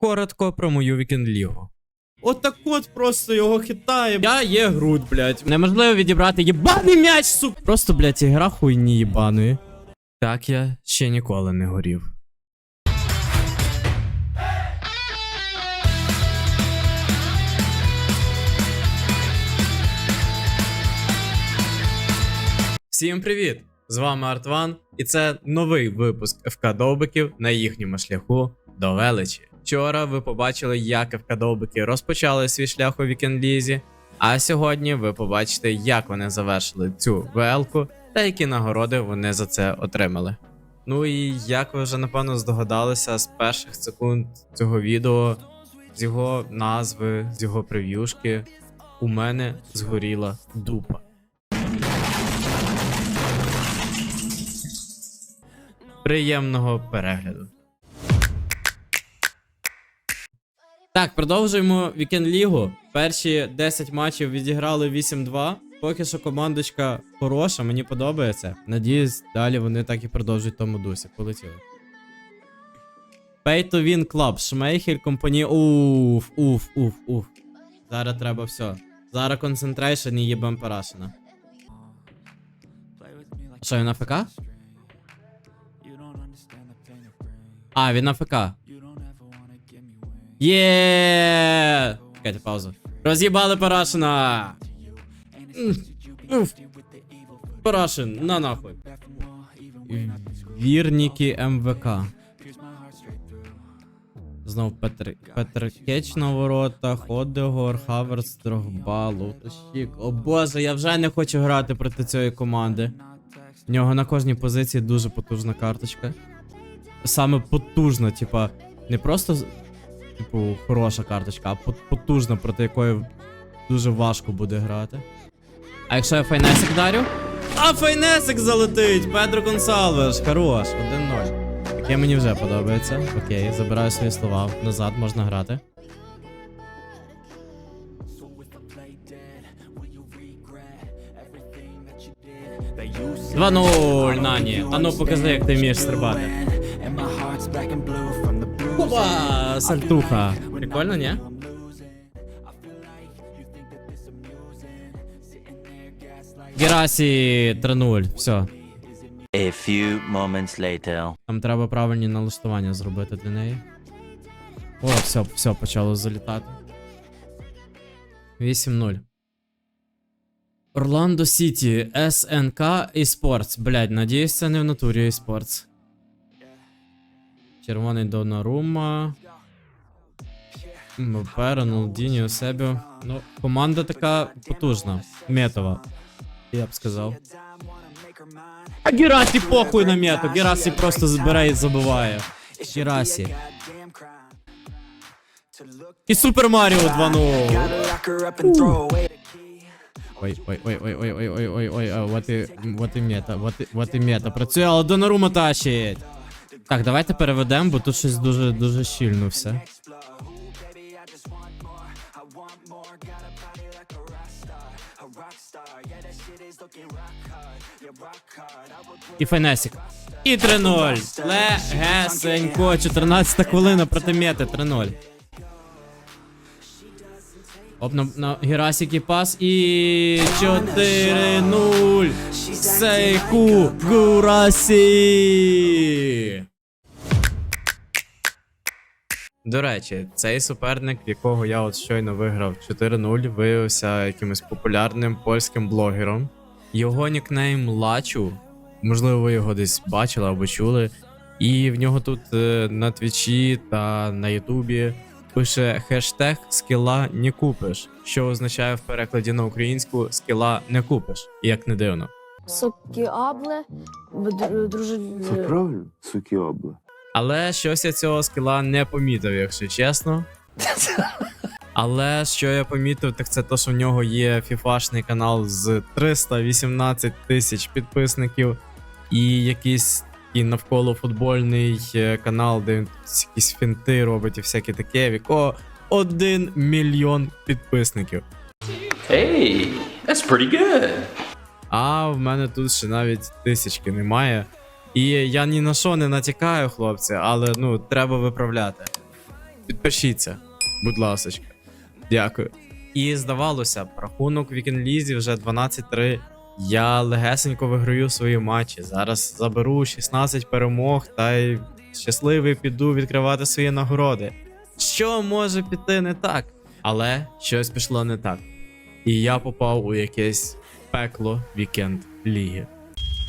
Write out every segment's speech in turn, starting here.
Коротко про мою вікенд-лігу. От от просто його хитає. Я є груд, блядь. Неможливо відібрати єбаний м'яч, сука. Просто, блядь, ігра хуйні єбаної. Так я ще ніколи не горів. Всім привіт! З вами Артван, і це новий випуск ФК Довбиків на їхньому шляху до величі. Вчора ви побачили, як ФК Довбики розпочали свій шлях у вікенд-лізі, а сьогодні ви побачите, як вони завершили цю ВЛ-ку та які нагороди вони за це отримали. Ну і як ви вже напевно здогадалися з перших секунд цього відео, з його назви, з його прев'юшки, у мене згоріла дупа. Приємного перегляду. Так, продовжуємо вікенд лігу. Перші 10 матчів відіграли 8-2. Поки що командочка хороша, мені подобається. Надіюсь, далі вони так і продовжують тому дусі. Полетіли. Pay to win club. Шмейхель, компанія. Уф, уф, уф, уф. Зараз треба все. Зараз концентрейшн і їбем парашина. Що, він АФК? А, він АФК. Є! Чекайте, паузу. Роз'їбали Парашина! Уф. Парашин, на нахуй. Вірніки МВК. Знов Петр, Петр Кетч на воротах, Одегор, Хаверс, Дрогба, Лутощік. О боже, я вже не хочу грати проти цієї команди. В нього на кожній позиції дуже потужна карточка. Саме потужна, типа, не просто типу, хороша карточка, а потужна, проти якої дуже важко буде грати. А якщо я файнесик дарю? А файнесик залетить! Педро Гонсалвеш, хорош, 1-0. Таке мені вже подобається. Окей, забираю свої слова. Назад можна грати. Два 0 Нані. А ну покажи, як ти вмієш стрибати. Опа! Сальтуха. Прикольно, ні? Герасі 3-0. Все. A few moments later. Там треба правильні налаштування зробити для неї. О, все, все, почало залітати. 8-0. Орландо Сіті, СНК eSports. Блять, надіюсь, це не в натурі eSports. Червоний Донарума. МП, Роналдіні, себе. Ну, команда така потужна. Метова. Я б сказав. А Герасі похуй на мету. Герасі просто збирає і забиває. Герасі. І Супер Маріо 2-0. Ой, ой, ой, ой, ой, ой, ой, ой, ой, а, вот і, вот і мета, вот і, вот і мета. Працює, але Донарума тащить. Так, давайте переведемо, бо тут щось дуже, дуже щільно все. І Файнесік. І 3-0. Легесенько. 14 хвилина проти мети. 3-0. Оп, на, на Герасіки пас і 4-0. Сейку Гурасі. До речі, цей суперник, в якого я от щойно виграв 4-0, виявився якимось популярним польським блогером. Його нікнейм Лачу. Можливо, ви його десь бачили або чули. І в нього тут е, на Твічі та на Ютубі пише хештег скіла не купиш, що означає в перекладі на українську скіла не купиш, як не дивно. Сокіабле, друже. Це правильно, сукіобла. Але щось я цього скіла не помітив, якщо чесно. Але що я помітив, так це то, що в нього є фіфашний канал з 318 тисяч підписників, і якийсь такий навколо футбольний е, канал, де він якісь фінти робить і всяке таке, в якого 1 мільйон підписників. Hey, that's pretty good. А в мене тут ще навіть тисячки немає. І я ні на що не натякаю, хлопці, але ну треба виправляти. Підпишіться, будь ласка. Дякую. І здавалося, б, рахунок вікінлізі вже 12-3. Я легесенько виграю свої матчі. Зараз заберу 16 перемог та й щасливий піду відкривати свої нагороди. Що може піти не так? Але щось пішло не так. І я попав у якесь пекло вікенд ліги.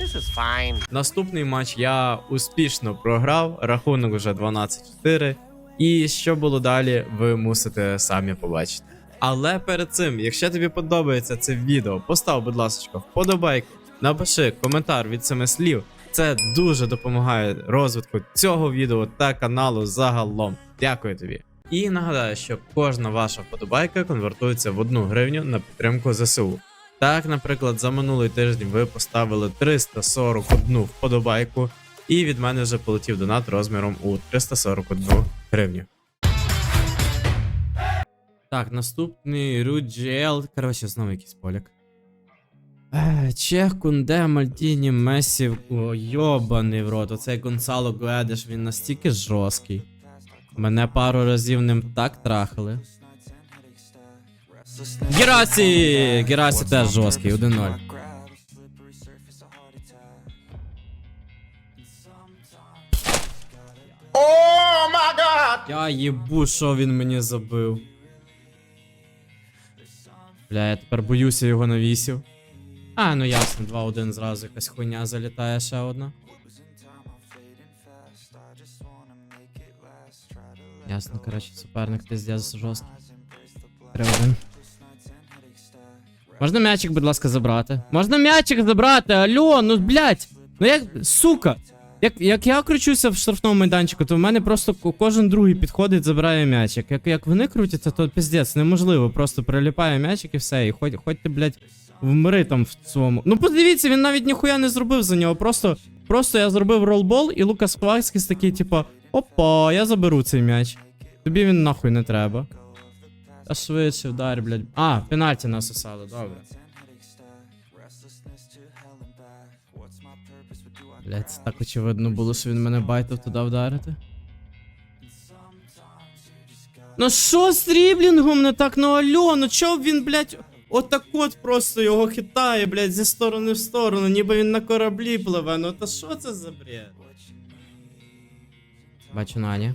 This is fine. Наступний матч я успішно програв, рахунок вже 12-4. І що було далі, ви мусите самі побачити. Але перед цим, якщо тобі подобається це відео, постав, будь ласка, вподобайку, напиши коментар від семи слів. Це дуже допомагає розвитку цього відео та каналу загалом. Дякую тобі. І нагадаю, що кожна ваша вподобайка конвертується в одну гривню на підтримку ЗСУ. Так, наприклад, за минулий тиждень ви поставили 341 вподобайку, і від мене вже полетів донат розміром у 341 гривню. Так, наступний Руджел. Коротше, знову якийсь поляк. Е, Чех, Кунде, Мальтіні, Месі. Йобаний в рот. Оцей Гонсало Гуедеш, він настільки жорсткий. Мене пару разів ним так трахали. Герасі! Герасі теж жорсткий, 1-0. Я їбу, що він мені забив. Бля, я тепер боюся його навісів. А, ну ясно, 2-1 зразу якась хуйня залітає ще одна. Ясно, коротше, суперник пиздец жорсткий. 3-1. Можна м'ячик, будь ласка, забрати? Можна м'ячик забрати, алло, ну блять! Ну як, сука! Як, як я кручуся в штрафному майданчику, то в мене просто кожен другий підходить, забирає м'ячик. Як, як вони крутяться, то піздець, неможливо. Просто приліпає м'ячик і все. І хоч, хоч ти, блядь, вмри там в своєму. Ну подивіться, він навіть ніхуя не зробив за нього. Просто, просто я зробив ролбол, і Лукас Васкіс такий, типа, опа, я заберу цей м'яч. Тобі він нахуй не треба. Та швидше вдар, блядь. А, пенальті насосали, добре. Блядь, це так очевидно було, що він мене байтив туди вдарити. Ну що з дріблінгом не так, ну алло, ну чо б він, блядь, отак от просто його хитає, блядь, зі сторони в сторону, ніби він на кораблі пливе, ну та що це за бред? Бачу Нані.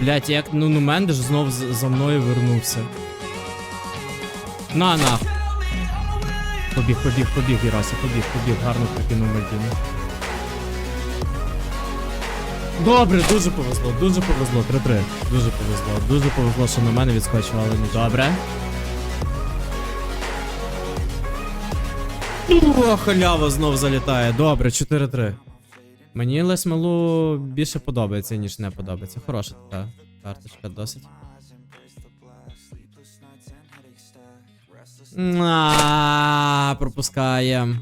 Блять, як ну, ну Мендеш знов за мною вернувся. На на. Побіг, побіг, побіг, Ірася, побіг, побіг, гарно прикинув Мальдіну. Добре, дуже повезло, дуже повезло, 3-3. Дуже повезло, дуже повезло, що на мене відскочив, але не добре. О, халява знов залітає. Добре, 4-3. Мені Лесмелу більше подобається, ніж не подобається. Хороша така карточка досить. А, пропускаєм.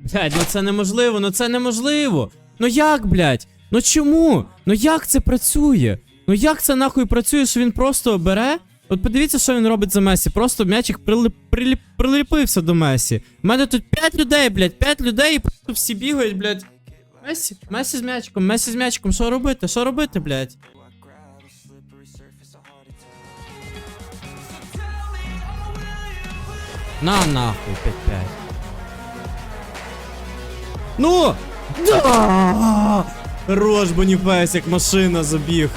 Блядь, ну це неможливо, ну це неможливо. Ну як, блядь? Ну чому? Ну як це працює? Ну як це нахуй працює, що він просто бере? От подивіться, що він робить за Месі. Просто м'ячик прилип, приліп, приліпився до Месі. У мене тут 5 людей, блядь, 5 людей, і просто всі бігають, блядь. Месі, Месі з м'ячиком, Месі з м'ячиком, що робити? Що робити, блядь? На нахуй 5-5. Ну! Да! Рож Боніфейс, як машина забіг.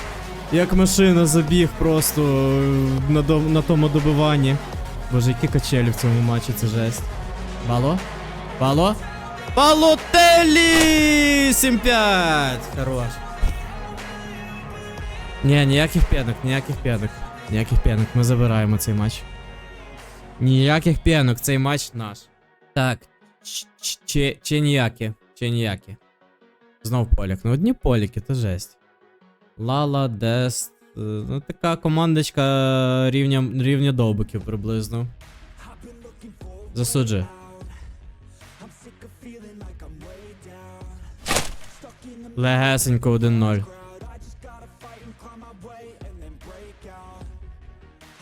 Як машина забіг просто е, на, до, на тому добиванні. Боже, які качелі в цьому матчі, це жесть. Бало? Бало? Балотелі! 7-5! Хорош. Ні, ніяких п'янок, ніяких п'янок. Ніяких п'янок, ми забираємо цей матч. Ніяких п'янок, цей матч наш. Так. Ч- ніякі, чи ніякі. Знов поляк. Ну одні поліки, то жесть. Лала, Дест. Ну така командочка рівня, рівня довбиків приблизно. Засуджує. Легесенько 1-0.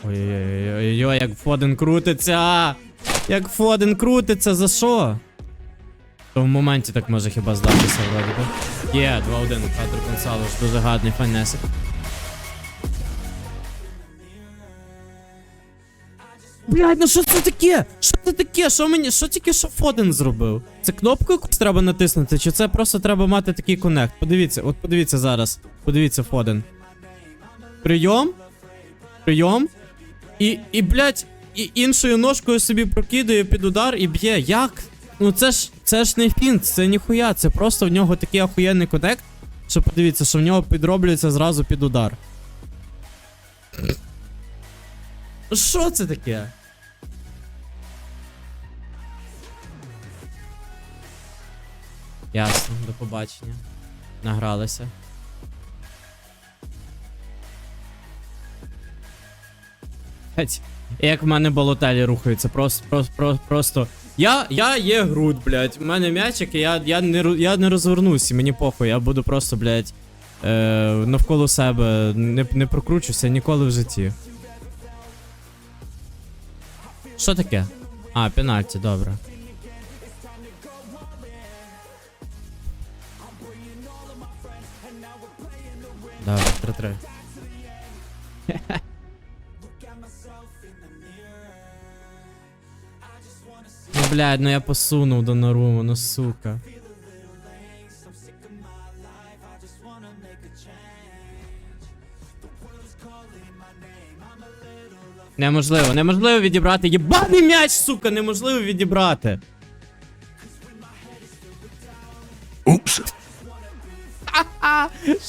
Ой-ой-ой, як Фоден крутиться! Як Фоден крутиться, за що? То в моменті так може хіба здатися вроді би. Є, 2-1, Петро Гонсалош, дуже гарний файнесик. Блядь, ну що це таке? Що це таке? Що мені? Що тільки що Фоден зробив? Це кнопку якусь треба натиснути, чи це просто треба мати такий коннект? Подивіться, от подивіться зараз. Подивіться Фоден. Прийом. Прийом. І, і, блядь, і іншою ножкою собі прокидує під удар і б'є. Як? Ну це ж це ж не фінт, це ніхуя. Це просто в нього такий охуєнний коннект. Що подивіться, що в нього підроблюється зразу під удар. Що це таке? Ясно, до побачення. Награлися. Як в мене болотелі рухаються, просто, просто, просто. Я, я є груд, блять. У мене м'ячик, і я, я, не, я не розвернусь, і мені похуй, я буду просто, блять, е, навколо себе не, не прокручуся ніколи в житті. Що таке? А, пенальті, добре. Добре, 3-3. блядь, ну я посунув до Наруму, ну сука. Неможливо, неможливо відібрати. Єбаний м'яч, сука, неможливо відібрати. Упс.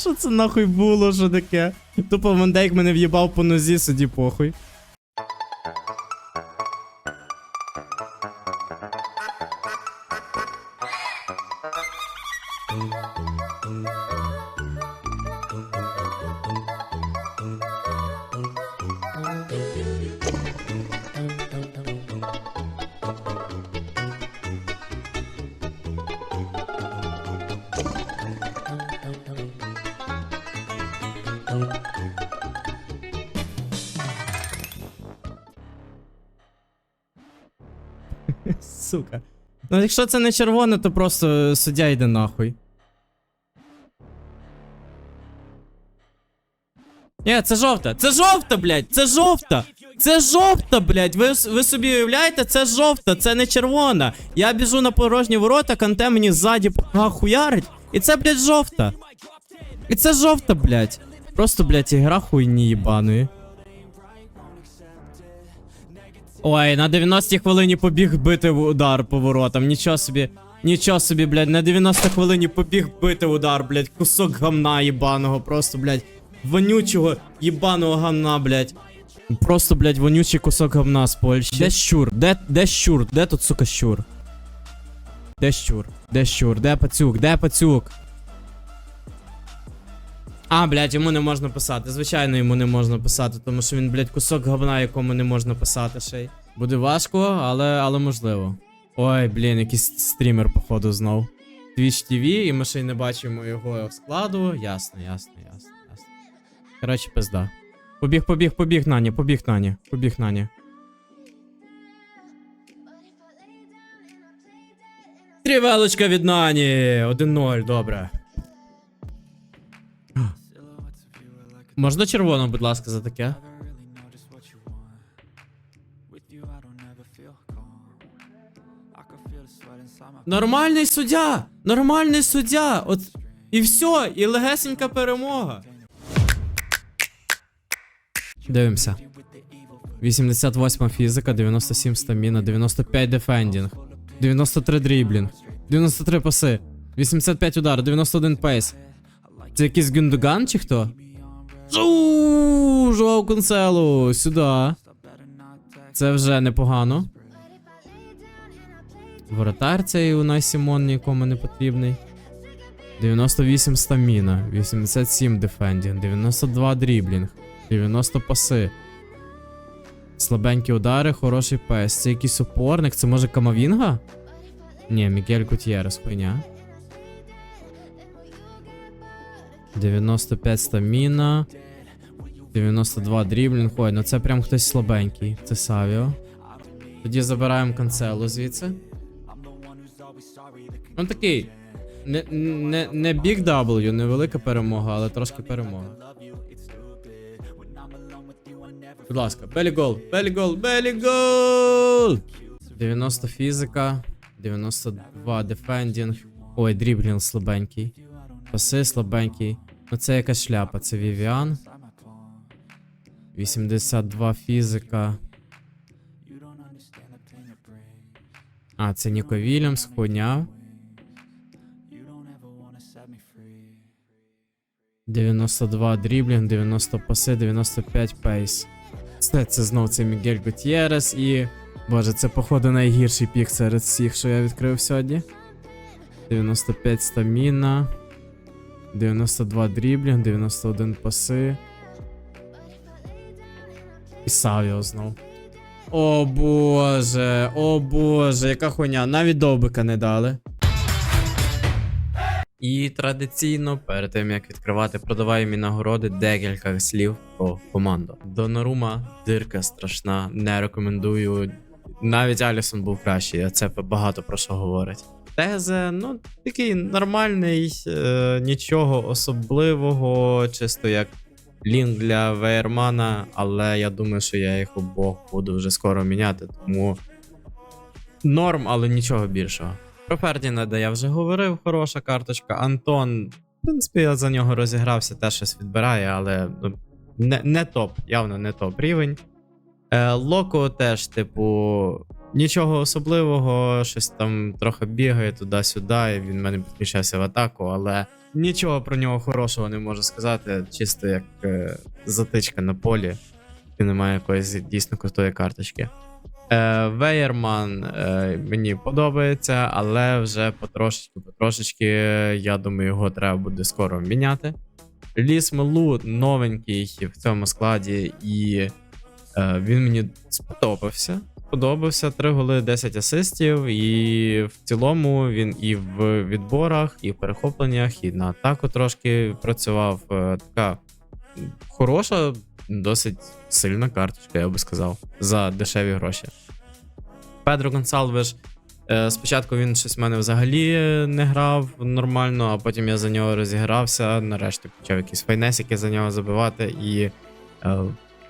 Що це нахуй було, що таке? Тупо Вандейк мене в'їбав по нозі, сиді похуй. Сука. Ну, якщо це не червоне, то просто суддя йде нахуй. Ні, це жовта. Це жовта, блядь! Це жовта! Це жовта, блядь! Ви, ви собі уявляєте, це жовта, це не червона. Я біжу на порожні ворота, канте мені ззаді хуярить. І це, блядь, жовта. І це жовта, блядь. Просто, блядь, ігра хуйні їбаної. Ой, на 90 хвилині побіг бити удар по воротам. Нічого собі. Нічого собі, блядь, на 90 хвилині побіг бити удар, блядь. Кусок гамна їбаного. Просто, блядь, вонючого їбаного гамна, блядь. Просто, блядь, вонючий кусок гамна з Польщі. Де щур? Де, де щур? Де тут, сука, щур? Де щур? Де щур? Де пацюк? Де пацюк? А, блядь, йому не можна писати. Звичайно, йому не можна писати, тому що він, блядь, кусок говна, якому не можна писати ще й. Буде важко, але, але можливо. Ой, блін, якийсь стрімер, походу, знов. Twitch TV, і ми ще й не бачимо його складу. Ясно, ясно, ясно, ясно. Коротше, пизда. Побіг, побіг, побіг, Нані, побіг, Нані, побіг, Нані. Трівелочка від Нані! 1-0, добре. Можна червоно, будь ласка, за таке? Нормальний суддя! Нормальний суддя! От і все, і легесенька перемога. Дивимося. 88 фізика, 97 стаміна, 95 дефендінг, 93 дріблінг, 93 паси, 85 удар, 91 пейс. Це якийсь Гюндуган чи хто? Жу, Жоу Конселу, сюди. Це вже непогано. Воротар цей у нас Сімон нікому не потрібний. 98 стаміна, 87 дефендінг, 92 дріблінг, 90 паси. Слабенькі удари, хороший пес. Це якийсь опорник, це може Камавінга? Ні, Мігель Гутєрес, хуйня. 95 стаміна. 92 дріблінг. Ой, ну це прям хтось слабенький. Це Савіо. Тоді забираємо канцелу звідси. Ну такий. Не, не, не Big W, не велика перемога, але трошки перемога. Будь ласка, Белі гол, Белі гол, Белі гол! 90 фізика, 92 дефендінг. Ой, дріблінг слабенький. Паси слабенький. Ну це якась шляпа, це Вівіан. 82 фізика. А, це Ніко Вільямс, хуйня. 92 дріблінг, 90 паси, 95 пейс. Це, це знов це Мігель Гутєрес і. Боже, це походу найгірший пік серед всіх, що я відкрив сьогодні. 95 стаміна. 92 дріблінг, 91 паси. І Савіо знов. О боже, о боже, яка хуйня, навіть довбика не дали. І традиційно, перед тим як відкривати продаваємі нагороди, декілька слів про команду. Донорума дирка страшна, не рекомендую. Навіть Алісон був кращий, а це багато про що говорить. Тезе, ну, такий нормальний, е, нічого особливого, чисто як лінк для Вейермана, але я думаю, що я їх обох буду вже скоро міняти, тому норм, але нічого більшого. Про Фердінанда я вже говорив, хороша карточка. Антон, в принципі, я за нього розігрався, теж щось відбирає, але ну, не, не топ, явно не топ рівень. Е, Локо теж, типу, нічого особливого, щось там трохи бігає туди-сюди, і він мене підключався в атаку, але нічого про нього хорошого не можу сказати, чисто як е, затичка на полі, і немає якоїсь дійсно крутої карточки. Е, Веєрман е, мені подобається, але вже потрошечки, потрошечки, я думаю, його треба буде скоро міняти. Ліс Мелу новенький в цьому складі, і він мені сподобався. Сподобався 3 голи, 10 асистів, і в цілому він і в відборах, і в перехопленнях, і на атаку трошки працював. Е, така хороша, досить сильна карточка, я би сказав, за дешеві гроші. Педро Гонсалвеш. е, Спочатку він щось в мене взагалі не грав нормально, а потім я за нього розігрався. Нарешті почав якісь файнесики за нього забивати. І е,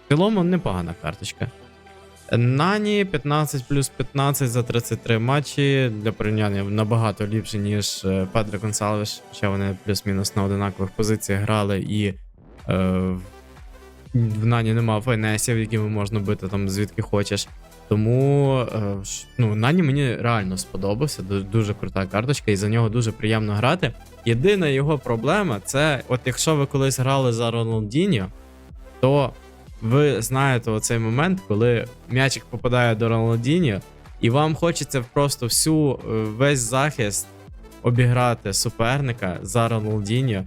цілому непогана карточка. Нані 15 плюс 15 за 33 матчі. Для порівняння набагато ліпше, ніж е, Педро Гонсалвеш. Хоча вони плюс-мінус на одинакових позиціях грали і. Е, в Нані нема файнесів, якими можна бити там звідки хочеш. Тому е, ну, Нані мені реально сподобався. ду- Дуже крута карточка, і за нього дуже приємно грати. Єдина його проблема це, от якщо ви колись грали за Роналдіньо, то ви знаєте оцей момент, коли м'ячик попадає до Роналдіньо, і вам хочеться просто всю е, весь захист обіграти суперника за Роналдіньо.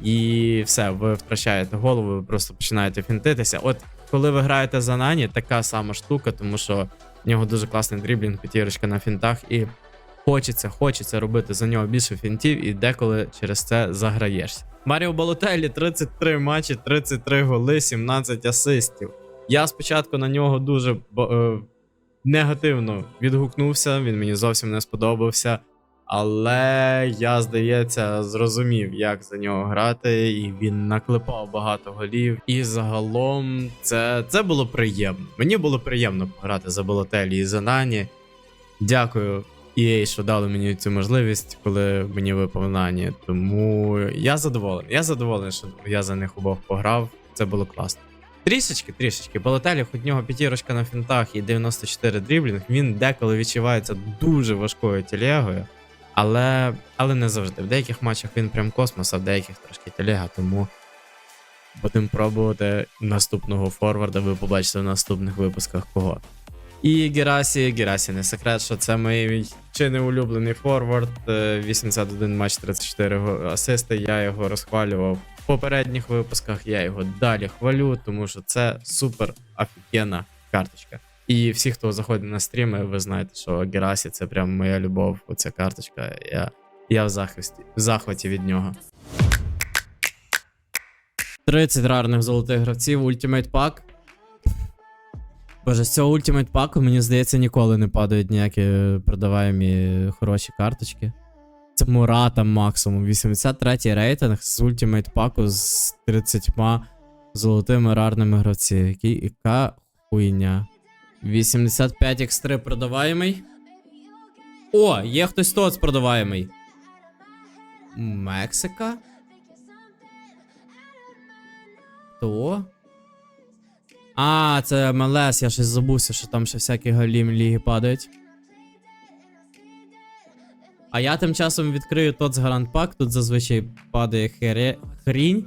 І все, ви втрачаєте голову, ви просто починаєте фінтитися. От коли ви граєте за Нані, така сама штука, тому що в нього дуже класний дріблінг, п'ятірочка на фінтах, і хочеться, хочеться робити за нього більше фінтів, і деколи через це заграєшся. Маріо Балотелі 33 матчі, 33 голи, 17 асистів. Я спочатку на нього дуже е, негативно відгукнувся, він мені зовсім не сподобався. Але я, здається, зрозумів, як за нього грати, і він наклепав багато голів. І загалом це, це було приємно. Мені було приємно пограти за Болотелі і за Нані. Дякую EA, що дали мені цю можливість, коли мені випав Тому я задоволений. Я задоволений, що я за них обох пограв. Це було класно. Трішечки, трішечки. Болотелі, хоч нього п'ятірочка на фінтах і 94 дріблінг, він деколи відчувається дуже важкою телегою. Але, але не завжди. В деяких матчах він прям космос, а в деяких трошки телега, тому будемо пробувати наступного форварда. Ви побачите в наступних випусках кого. І Герасі, Герасі не секрет, що це мій чи не улюблений форвард. е, 81 матч, 34 асисти. Я його розхвалював в попередніх випусках. Я його далі хвалю, тому що це супер офігенна карточка. І всі, хто заходить на стріми, ви знаєте, що Герасі це прям моя любов, оця карточка. Я, я в захисті, в захваті від нього. 30 рарних золотих гравців, Ultimate Pack. Боже, з цього Ultimate Pack, мені здається, ніколи не падають ніякі продаваємі хороші карточки. Це Мурата максимум. 83 рейтинг з ультимейт паку з 30 золотими рарними гравці. Який, яка хуйня. 85 X3 продаваємий. О, є хтось тут продаваємий. Мексика? Хто? А, це МЛС, я щось забувся, що там ще всякі галім ліги падають. А я тим часом відкрию тот з Гарант Пак, тут зазвичай падає хере... хрінь.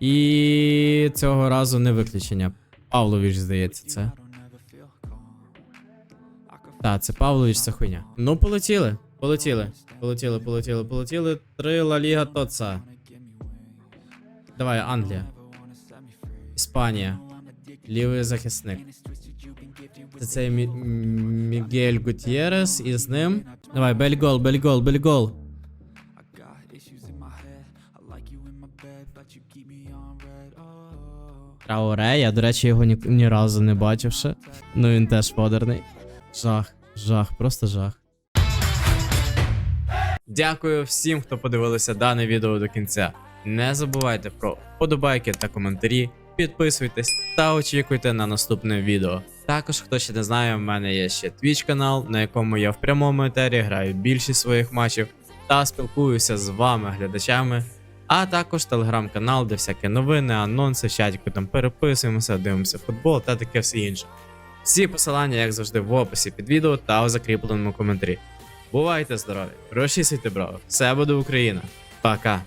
І цього разу не виключення. Павлович, здається, це. Так, це Павлович, це хуйня. Ну, полетіли. Полетіли. Полетіли, полетіли, полетіли. Три Ла Ліга Тоца. Давай, Англія. Іспанія. Лівий захисник. Це цей Мі- Мігель Гутєрес і з ним. Давай, бельгол, бельгол, бельгол. Трауре, я, до речі, його ні, ні разу не бачив ще. Ну він теж модерний. Жах, жах, просто жах. Дякую всім, хто подивилися дане відео до кінця. Не забувайте про вподобайки та коментарі. Підписуйтесь та очікуйте на наступне відео. Також, хто ще не знає, в мене є ще Twitch канал, на якому я в прямому етері граю більшість своїх матчів та спілкуюся з вами, глядачами. А також телеграм-канал, де всякі новини, анонси, в чатіку там переписуємося, дивимося футбол та таке все інше. Всі посилання, як завжди, в описі під відео та у закріпленому коментарі. Бувайте здорові, розчісуйте браво, все буде Україна. Пока!